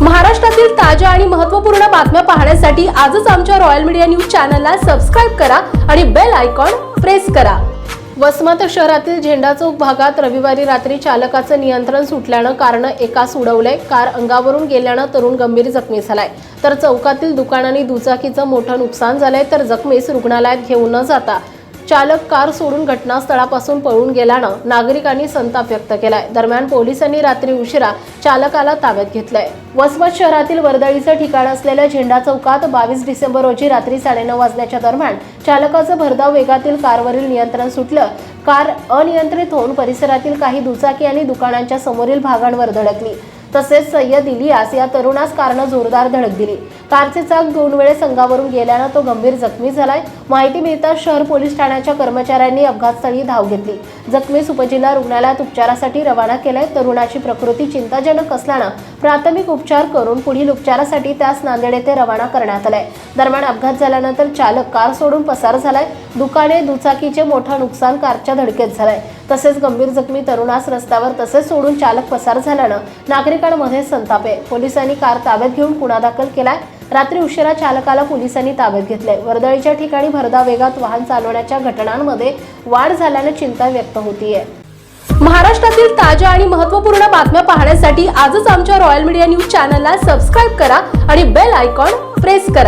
महाराष्ट्रातील ताज्या आणि महत्त्वपूर्ण बातम्या पाहण्यासाठी आजच आमच्या रॉयल मीडिया न्यूज चॅनलला सबस्क्राईब करा आणि बेल आयकॉन प्रेस करा. वसमत शहरातील झेंडा चौक भागात रविवारी रात्री चालकाचं नियंत्रण सुटल्यानं कारनं एकास उडवलंय. कार अंगावरून गेल्यानं तरुण गंभीर जखमी झालाय. तर चौकातील दुकान आणि दुचाकीचं मोठं नुकसान झालंय तर जखमीस रुग्णालयात घेऊन न जाता चालक कार सोडून घटनास्थळापासून पळून गेल्यानं नागरिकांनी संताप व्यक्त केलाय. दरम्यान पोलिसांनी रात्री उशिरा चालकाला ताब्यात घेतलंय. वसमत शहरातील वर्दळीचं ठिकाण असलेल्या झेंडा चौकात बावीस डिसेंबर रोजी रात्री साडेनऊ वाजल्याच्या दरम्यान चालकाचं भरधाव वेगातील कारवरील नियंत्रण सुटलं. कार अनियंत्रित होऊन परिसरातील काही दुचाकी आणि दुकानांच्या समोरील भागांवर धडकली. तसेच सय्यद इलियास या तरुणास कारनं जोरदार धडक दिली. कारचे चाक दोन वेळेस अंगावरून गेल्यानं तो गंभीर जखमी झालाय. माहिती मिळताच शहर पोलीस ठाण्याच्या कर्मचाऱ्यांनी अपघातस्थळी धाव घेतली. जखमीस उपजिल्हा रुग्णालयात उपचारासाठी रवाना केलंय. तरुणाची प्रकृती चिंताजनक असल्यानं प्राथमिक उपचार करून पुढील उपचारासाठी त्यास नांदेड येथे रवाना करण्यात आलाय. दरम्यान अपघात झाल्यानंतर चालक कार सोडून पसार झालाय. दुकाने दुचाकीचे मोठं नुकसान कारच्या धडकेत झालंय. तसेच गंभीर जखमी तरुणास रस्त्यावर तसेच सोडून चालक पसार झाल्यानं नागरिकांमध्ये संताप आहे. पोलिसांनी कार ताब्यात घेऊन गुन्हा दाखल केलाय. रात्री उशिरा चालकाला पोलिसांनी ताब्यात घेतलंय. वर्दळीच्या ठिकाणी भरदा वेगात वाहन चालवण्याच्या घटनांमध्ये वाढ झाल्याने चिंता व्यक्त होतीये. महाराष्ट्रातील ताज्या आणि महत्त्वपूर्ण बातम्या पाहण्यासाठी आजच आमच्या रॉयल मीडिया न्यूज चॅनलला सबस्क्राईब करा आणि बेल आयकॉन प्रेस करा.